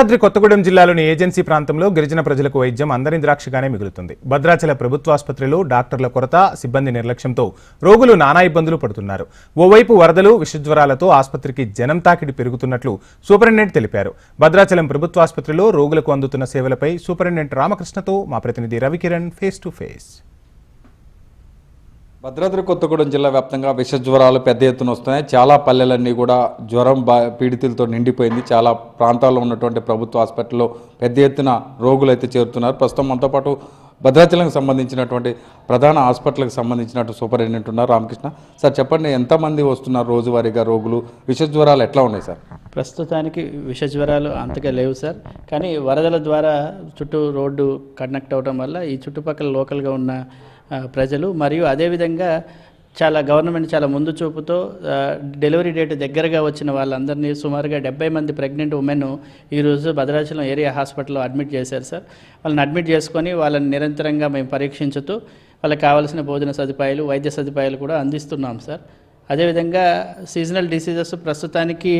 భద్రాద్రి కొత్తగూడెం జిల్లాలోని ఏజెన్సీ ప్రాంతంలో గిరిజన ప్రజలకు వైద్యం అందరి ద్రాక్షగానే మిగులుతుంది. భద్రాచల ప్రభుత్వాసుపత్రిలో డాక్టర్ల కొరత సిబ్బంది నిర్లక్ష్యంతో రోగులు నానా ఇబ్బందులు పడుతున్నారు. ఓవైపు వరదలు విషజ్వరాలతో ఆసుపత్రికి జనం తాకిడి పెరుగుతున్నట్లు సూపరింటెండెంట్ తెలిపారు. భద్రాచలం ప్రభుత్వాసుపత్రిలో రోగులకు అందుతున్న సేవలపై సూపరింటెండెంట్ రామకృష్ణతో మా ప్రతినిధి Ravikiran face to face. Bhadradri Kothagudem జిల్లా వ్యాప్తంగా విష జ్వరాలు పెద్ద ఎత్తున వస్తున్నాయి. చాలా పల్లెలన్నీ కూడా జ్వరం బా పీడితులతో నిండిపోయింది. చాలా ప్రాంతాల్లో ఉన్నటువంటి ప్రభుత్వ హాస్పిటల్లో పెద్ద ఎత్తున రోగులు అయితే చేరుతున్నారు. ప్రస్తుతం మనతో పాటు భద్రాచలంకి సంబంధించినటువంటి ప్రధాన హాస్పిటల్కి సంబంధించినట్టు సూపరింటెండెంట్ ఉన్నారు రామకృష్ణ. సార్ చెప్పండి ఎంతమంది వస్తున్నారు రోజువారీగా రోగులు? విష జ్వరాలు ఎట్లా ఉన్నాయి సార్? ప్రస్తుతానికి విష జ్వరాలు అంతగా లేవు సార్. కానీ వరదల ద్వారా చుట్టూ రోడ్డు కనెక్ట్ అవడం వల్ల ఈ చుట్టుపక్కల లోకల్గా ఉన్న ప్రజలు. మరియు అదేవిధంగా చాలా గవర్నమెంట్ చాలా ముందు చూపుతో డెలివరీ డేట్ దగ్గరగా వచ్చిన వాళ్ళందరినీ సుమారుగా డెబ్బై మంది ప్రెగ్నెంట్ ఉమెన్ ఈరోజు భద్రాచలం ఏరియా హాస్పిటల్లో అడ్మిట్ చేశారు సార్. వాళ్ళని అడ్మిట్ చేసుకొని వాళ్ళని నిరంతరంగా మేము పరీక్షించుతూ వాళ్ళకి కావాల్సిన భోజన సదుపాయాలు వైద్య సదుపాయాలు కూడా అందిస్తున్నాం సార్. అదేవిధంగా సీజనల్ డిసీజెస్ ప్రస్తుతానికి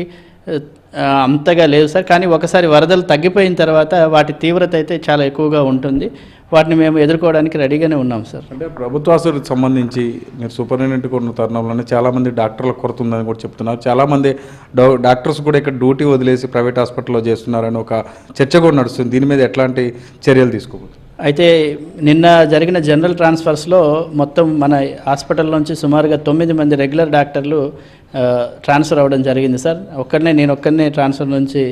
అంతగా లేవు సార్. కానీ ఒకసారి వరదలు తగ్గిపోయిన తర్వాత వాటి తీవ్రత అయితే చాలా ఎక్కువగా ఉంటుంది. వాటిని మేము ఎదుర్కోవడానికి రెడీగానే ఉన్నాం సార్. అంటే ప్రభుత్వాసులకు సంబంధించి మీరు సూపరింటెండెంట్ ఉన్న తరుణంలోనే చాలామంది డాక్టర్ల కొరత ఉందని కూడా చెప్తున్నారు. చాలామంది డౌ- డాక్టర్స్ కూడా ఇక్కడ డ్యూటీ వదిలేసి ప్రైవేట్ హాస్పిటల్లో చేస్తున్నారని ఒక చర్చ కూడా నడుస్తుంది. దీని మీద ఎట్లాంటి చర్యలు తీసుకోబోతుంది అయితే నిన్న జరిగిన జనరల్ ట్రాన్స్ఫర్స్లో మొత్తం మన హాస్పిటల్ నుంచి సుమారుగా తొమ్మిది మంది రెగ్యులర్ డాక్టర్లు ట్రాన్స్ఫర్ అవ్వడం జరిగింది సార్. ఒక్కడనే నేను ఒక్కడనే ట్రాన్స్ఫర్ నుంచి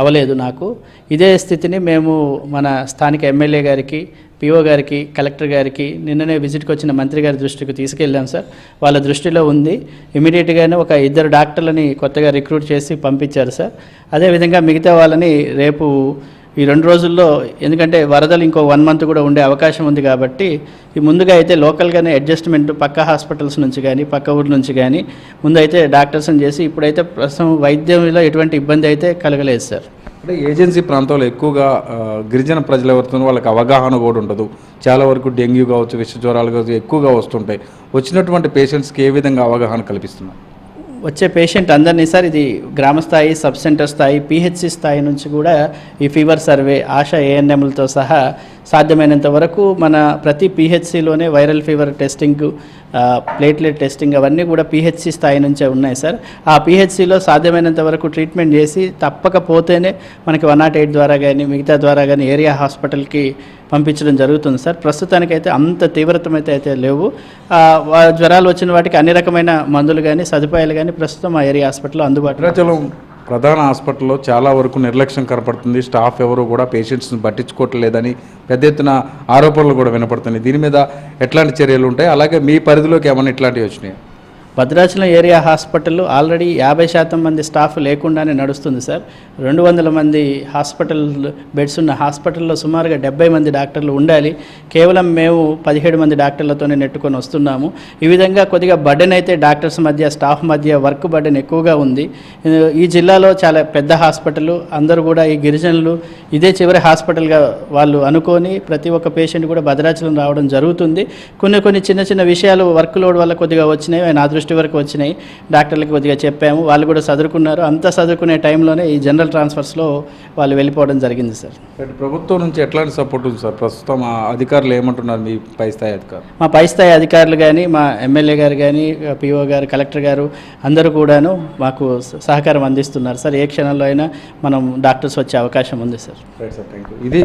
అవ్వలేదు నాకు. ఇదే స్థితిని మేము మన స్థానిక ఎమ్మెల్యే గారికి పిఓ గారికి కలెక్టర్ గారికి నిన్ననే విజిట్కి వచ్చిన మంత్రి గారి దృష్టికి తీసుకెళ్ళాం సార్. వాళ్ళ దృష్టిలో ఉంది. ఇమీడియట్గానే ఒక ఇద్దరు డాక్టర్లని కొత్తగా రిక్రూట్ చేసి పంపించారు సార్. అదేవిధంగా మిగతా వాళ్ళని రేపు ఈ రెండు రోజుల్లో ఎందుకంటే వరదలు ఇంకో వన్ మంత్ కూడా ఉండే అవకాశం ఉంది కాబట్టి ఈ ముందుగా అయితే లోకల్గానే అడ్జస్ట్మెంట్ పక్క హాస్పిటల్స్ నుంచి కానీ పక్క ఊరి నుంచి కానీ ముందు అయితే డాక్టర్స్ని చేసి ఇప్పుడైతే ప్రస్తుతం వైద్యంలో ఎటువంటి ఇబ్బంది అయితే కలగలేదు సార్. అంటే ఏజెన్సీ ప్రాంతంలో ఎక్కువగా గిరిజన ప్రజలు ఎవరితో వాళ్ళకి అవగాహన కూడా ఉండదు. చాలా వరకు డెంగ్యూ కావచ్చు విష జ్వరాలు కావచ్చు ఎక్కువగా వస్తుంటాయి. వచ్చినటువంటి పేషెంట్స్కి ఏ విధంగా అవగాహన కల్పిస్తున్నారు? వచ్చే పేషెంట్ అందరినీ సార్ ఇది గ్రామ స్థాయి సబ్ సెంటర్ స్థాయి పిహెచ్సి స్థాయి నుంచి కూడా ఈ ఫీవర్ సర్వే ఆశా ఏఎన్ఎంలతో సహా సాధ్యమైనంత వరకు మన ప్రతి పిహెచ్సిలోనే viral fever testing platelet testing అవన్నీ కూడా పిహెచ్సి స్థాయి నుంచే ఉన్నాయి సార్. ఆ పిహెచ్సిలో సాధ్యమైనంత వరకు ట్రీట్మెంట్ చేసి తప్పకపోతేనే మనకి వన్ నాట్ ఎయిట్ ద్వారా కానీ మిగతా ద్వారా కానీ ఏరియా హాస్పిటల్కి పంపించడం జరుగుతుంది సార్. ప్రస్తుతానికైతే అంత తీవ్రతమైతే అయితే లేవు. జ్వరాలు వచ్చిన వాటికి అన్ని రకమైన మందులు కానీ సదుపాయాలు కానీ ప్రస్తుతం ఆ ఏరియా హాస్పిటల్లో అందుబాటులో ప్రధాన హాస్పిటల్లో చాలా వరకు నిర్లక్ష్యం కనపడుతుంది. స్టాఫ్ ఎవరు కూడా పేషెంట్స్ని పట్టించుకోవట్లేదని పెద్ద ఎత్తున ఆరోపణలు కూడా వినపడుతున్నాయి. దీని మీద ఎట్లాంటి చర్యలు ఉంటాయి? అలాగే మీ పరిధిలోకి ఏమైనా ఇట్లాంటివి వచ్చినాయి? భద్రాచలం ఏరియా హాస్పిటల్ ఆల్రెడీ యాభై శాతం మంది స్టాఫ్ లేకుండానే నడుస్తుంది సార్. రెండు వందల మంది హాస్పిటల్ బెడ్స్ ఉన్న హాస్పిటల్లో సుమారుగా డెబ్బై మంది డాక్టర్లు ఉండాలి. కేవలం మేము పదిహేడు మంది డాక్టర్లతోనే నెట్టుకొని వస్తున్నాము. ఈ విధంగా కొద్దిగా బర్డెన్ అయితే డాక్టర్స్ మధ్య స్టాఫ్ మధ్య వర్క్ బర్డెన్ ఎక్కువగా ఉంది. ఈ జిల్లాలో చాలా పెద్ద హాస్పిటల్ అందరూ కూడా ఈ గిరిజనులు ఇదే చివరి హాస్పిటల్గా వాళ్ళు అనుకొని ప్రతి ఒక్క పేషెంట్ కూడా భద్రాచలం రావడం జరుగుతుంది. కొన్ని కొన్ని చిన్న చిన్న విషయాలు వర్క్ లోడ్ వల్ల కొద్దిగా వచ్చినాయి. ఆయన నా దృష్టి వరకు వచ్చినాయి. డాక్టర్లకు కొద్దిగా చెప్పాము. వాళ్ళు కూడా చదువుకున్నారు అంతా చదువుకునే టైంలోనే ఈ జనరల్ ట్రాన్స్ఫర్స్లో వాళ్ళు వెళ్ళిపోవడం జరిగింది సార్. ప్రభుత్వం నుంచి ఎట్లాంటి సపోర్ట్ ఉంది సార్? ప్రస్తుతం అధికారులు ఏమంటున్నారు మీ పై స్థాయి అధికారులు? మా పై స్థాయి అధికారులు కానీ మా ఎమ్మెల్యే గారు కానీ పిఓ గారు కలెక్టర్ గారు అందరూ కూడాను మాకు సహకారం అందిస్తున్నారు సార్. ఏ క్షణంలో అయినా మనం డాక్టర్స్ వచ్చే అవకాశం ఉంది సార్. ఇది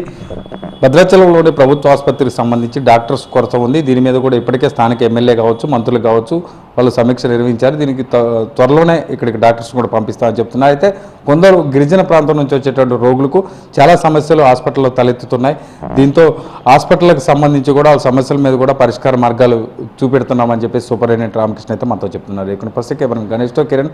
భద్రాచలంలోని ప్రభుత్వ ఆసుపత్రికి సంబంధించి డాక్టర్స్ కొరత ఉంది. దీని మీద కూడా ఇప్పటికే స్థానిక ఎమ్మెల్యే కావచ్చు మంత్రులు కావచ్చు వాళ్ళు సమీక్ష నిర్వహించారు. దీనికి త్వ- త్వరలోనే ఇక్కడికి డాక్టర్స్ కూడా పంపిస్తామని చెప్తున్నారు అయితే కొందరు గిరిజన ప్రాంతం నుంచి వచ్చేటువంటి రోగులకు చాలా సమస్యలు హాస్పిటల్లో తలెత్తుతున్నాయి. దీంతో హాస్పిటల్కి సంబంధించి కూడా ఆ సమస్యల మీద కూడా పరిష్కార మార్గాలు చూపెడుతున్నామని చెప్పి సూపరింటెండెంట్ రామకృష్ణ అయితే మనతో చెప్తున్నారు. ఇక్కడ ప్రస్తుతం కేవలం గణేష్తో కిరణ్.